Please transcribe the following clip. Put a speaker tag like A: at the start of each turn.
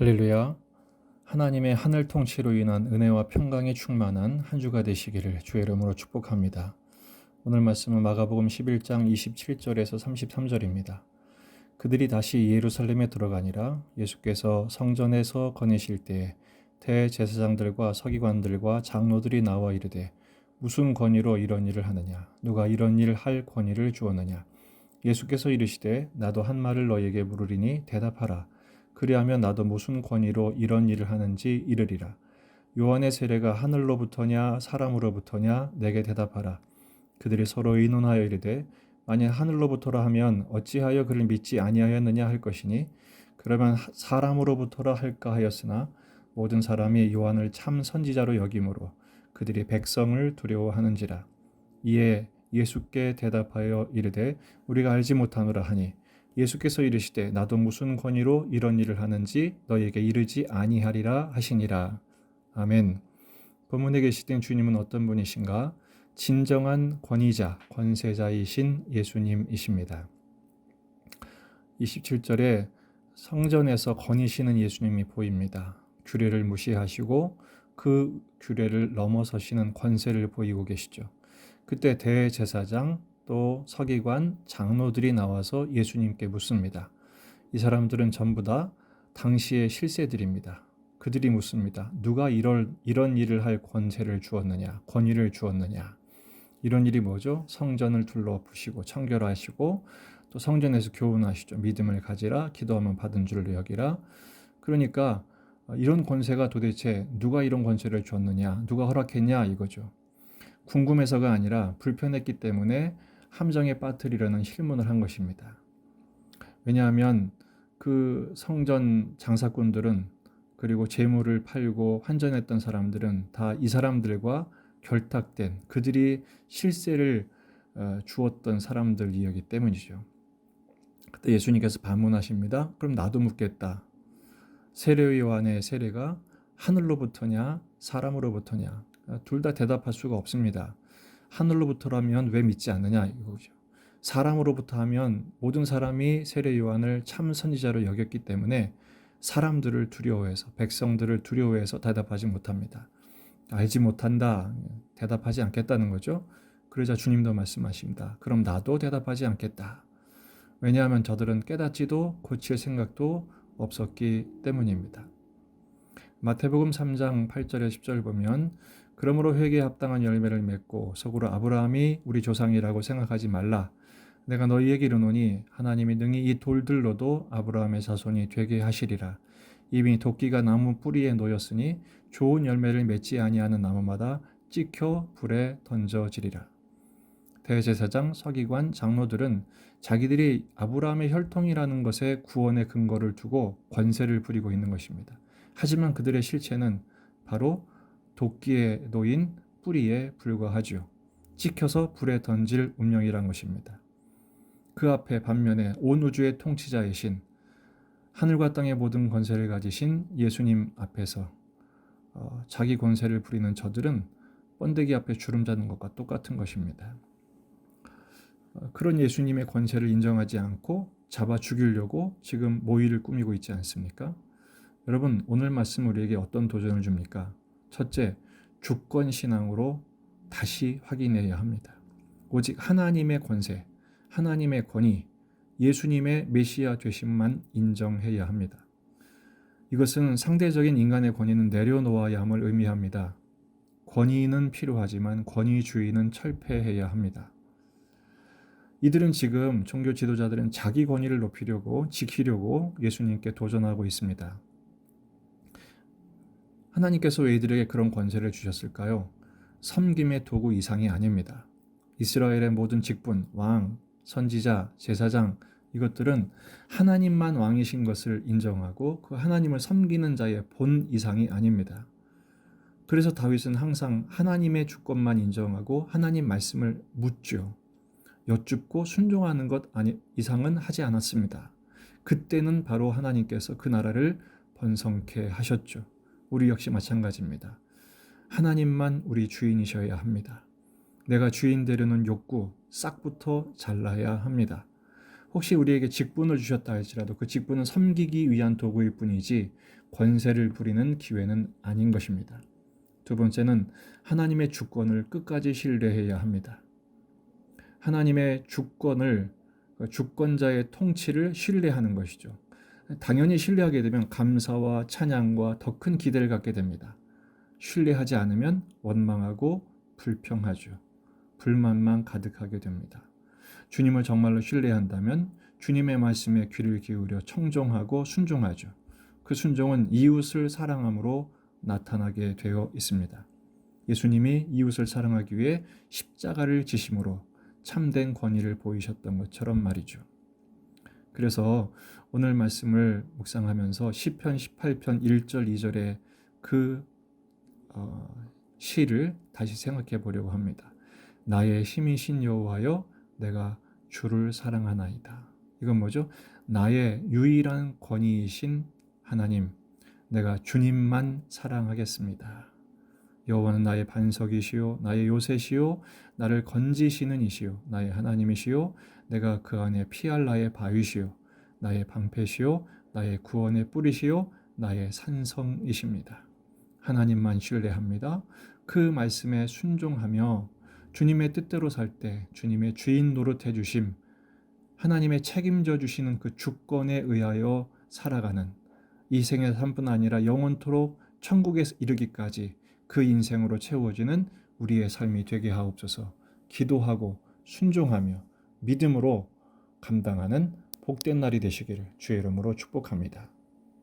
A: 할렐루야. 하나님의 하늘 통치로 인한 은혜와 평강이 충만한 한 주가 되시기를 주의 이름으로 축복합니다. 오늘 말씀은 마가복음 11장 27절에서 33절입니다. 그들이 다시 예루살렘에 들어가니라 예수께서 성전에서 거니실 때에 대제사장들과 서기관들과 장로들이 나와 이르되 무슨 권위로 이런 일을 하느냐 누가 이런 일을 할 권위를 주었느냐 예수께서 이르시되 나도 한 말을 너에게 물으리니 대답하라 그리하면 나도 무슨 권위로 이런 일을 하는지 이르리라. 요한의 세례가 하늘로부터냐 사람으로부터냐 내게 대답하라. 그들이 서로 의논하여 이르되 만약 하늘로부터라 하면 어찌하여 그를 믿지 아니하였느냐 할 것이니 그러면 사람으로부터라 할까 하였으나 모든 사람이 요한을 참 선지자로 여김으로 그들이 백성을 두려워하는지라. 이에 예수께 대답하여 이르되 우리가 알지 못하노라 하니 예수께서 이르시되 나도 무슨 권위로 이런 일을 하는지 너에게 이르지 아니하리라 하시니라. 아멘. 본문에 계시된 주님은 어떤 분이신가? 진정한 권위자, 권세자이신 예수님이십니다. 27절에 성전에서 거니시는 예수님이 보입니다. 규례를 무시하시고 그 규례를 넘어서시는 권세를 보이고 계시죠. 그때 대제사장 또 서기관, 장로들이 나와서 예수님께 묻습니다. 이 사람들은 전부 다 당시의 실세들입니다. 그들이 묻습니다. 누가 이럴, 이런 일을 할 권세를 주었느냐, 권위를 주었느냐. 이런 일이 뭐죠? 성전을 둘러부시고 청결하시고 또 성전에서 교훈하시죠. 믿음을 가지라, 기도하면 받은 줄로 여기라. 그러니까 이런 권세가 도대체 누가 이런 권세를 주었느냐, 누가 허락했냐 이거죠. 궁금해서가 아니라 불편했기 때문에 함정에 빠뜨리려는 실문을 한 것입니다. 왜냐하면 그 성전 장사꾼들은 그리고 재물을 팔고 환전했던 사람들은 다 이 사람들과 결탁된 그들이 실세를 어, 주었던 사람들이었기 때문이죠. 그때 예수님께서 반문하십니다. 그럼 나도 묻겠다. 세례 요한의 세례가 하늘로부터냐 사람으로부터냐 둘 다 대답할 수가 없습니다. 하늘로부터라면 왜 믿지 않느냐 이거죠. 사람으로부터 하면 모든 사람이 세례 요한을 참 선지자로 여겼기 때문에 사람들을 두려워해서 백성들을 두려워해서 대답하지 못합니다. 알지 못한다. 대답하지 않겠다는 거죠. 그러자 주님도 말씀하십니다. 그럼 나도 대답하지 않겠다. 왜냐하면 저들은 깨닫지도 고칠 생각도 없었기 때문입니다. 마태복음 3장 8절에 10절 보면 그러므로 회개에 합당한 열매를 맺고 속으로 아브라함이 우리 조상이라고 생각하지 말라. 내가 너희에게 이르노니 하나님이 능히 이 돌들로도 아브라함의 자손이 되게 하시리라. 이미 도끼가 나무 뿌리에 놓였으니 좋은 열매를 맺지 아니하는 나무마다 찍혀 불에 던져지리라. 대제사장, 서기관, 장로들은 자기들이 아브라함의 혈통이라는 것에 구원의 근거를 두고 권세를 부리고 있는 것입니다. 하지만 그들의 실체는 바로 도끼에 놓인 뿌리에 불과하지요. 찍혀서 불에 던질 운명이란 것입니다. 그 앞에 반면에 온 우주의 통치자이신 하늘과 땅의 모든 권세를 가지신 예수님 앞에서 어, 자기 권세를 부리는 저들은 번데기 앞에 주름 잡는 것과 똑같은 것입니다. 어, 그런 예수님의 권세를 인정하지 않고 잡아 죽이려고 지금 모의를 꾸미고 있지 않습니까? 여러분 오늘 말씀 우리에게 어떤 도전을 줍니까? 첫째, 주권 신앙으로 다시 확인해야 합니다. 오직 하나님의 권세, 하나님의 권위, 예수님의 메시아 되심만 인정해야 합니다. 이것은 상대적인 인간의 권위는 내려놓아야 함을 의미합니다. 권위는 필요하지만 권위주의는 철폐해야 합니다. 이들은 지금 종교 지도자들은 자기 권위를 높이려고 지키려고 예수님께 도전하고 있습니다. 하나님께서 왜 이들에게 그런 권세를 주셨을까요? 섬김의 도구 이상이 아닙니다. 이스라엘의 모든 직분, 왕, 선지자, 제사장, 이것들은 하나님만 왕이신 것을 인정하고 그 하나님을 섬기는 자의 본 이상이 아닙니다. 그래서 다윗은 항상 하나님의 주권만 인정하고 하나님 말씀을 묻죠. 여쭙고 순종하는 것 이상은 하지 않았습니다. 그때는 바로 하나님께서 그 나라를 번성케 하셨죠. 우리 역시 마찬가지입니다. 하나님만 우리 주인이셔야 합니다. 내가 주인 되려는 욕구 싹부터 잘라야 합니다. 혹시 우리에게 직분을 주셨다 할지라도 그 직분은 섬기기 위한 도구일 뿐이지 권세를 부리는 기회는 아닌 것입니다. 두 번째는 하나님의 주권을 끝까지 신뢰해야 합니다. 하나님의 주권을 주권자의 통치를 신뢰하는 것이죠. 당연히 신뢰하게 되면 감사와 찬양과 더 큰 기대를 갖게 됩니다. 신뢰하지 않으면 원망하고 불평하죠. 불만만 가득하게 됩니다. 주님을 정말로 신뢰한다면 주님의 말씀에 귀를 기울여 청종하고 순종하죠. 그 순종은 이웃을 사랑함으로 나타나게 되어 있습니다. 예수님이 이웃을 사랑하기 위해 십자가를 지심으로 참된 권위를 보이셨던 것처럼 말이죠. 그래서 오늘 말씀을 묵상하면서 시편 18편 1절 2절의 그 어, 시를 다시 생각해 보려고 합니다. 나의 힘이신 여호와여 내가 주를 사랑하나이다. 이건 뭐죠? 나의 유일한 권위이신 하나님, 내가 주님만 사랑하겠습니다. 여호와는 나의 반석이시요 나의 요새시요 나를 건지시는 이시요 나의 하나님이시요 내가 그 안에 피할 나의 바위시요 나의 방패시요 나의 구원의 뿌리시요 나의 산성이십니다. 하나님만 신뢰합니다. 그 말씀에 순종하며 주님의 뜻대로 살 때 주님의 주인 노릇해 주심 하나님의 책임져 주시는 그 주권에 의하여 살아가는 이 생의 삶뿐 아니라 영원토록 천국에 이르기까지 그 인생으로 채워지는 우리의 삶이 되게 하옵소서. 기도하고 순종하며 믿음으로 감당하는 복된 날이 되시기를 주의 이름으로 축복합니다.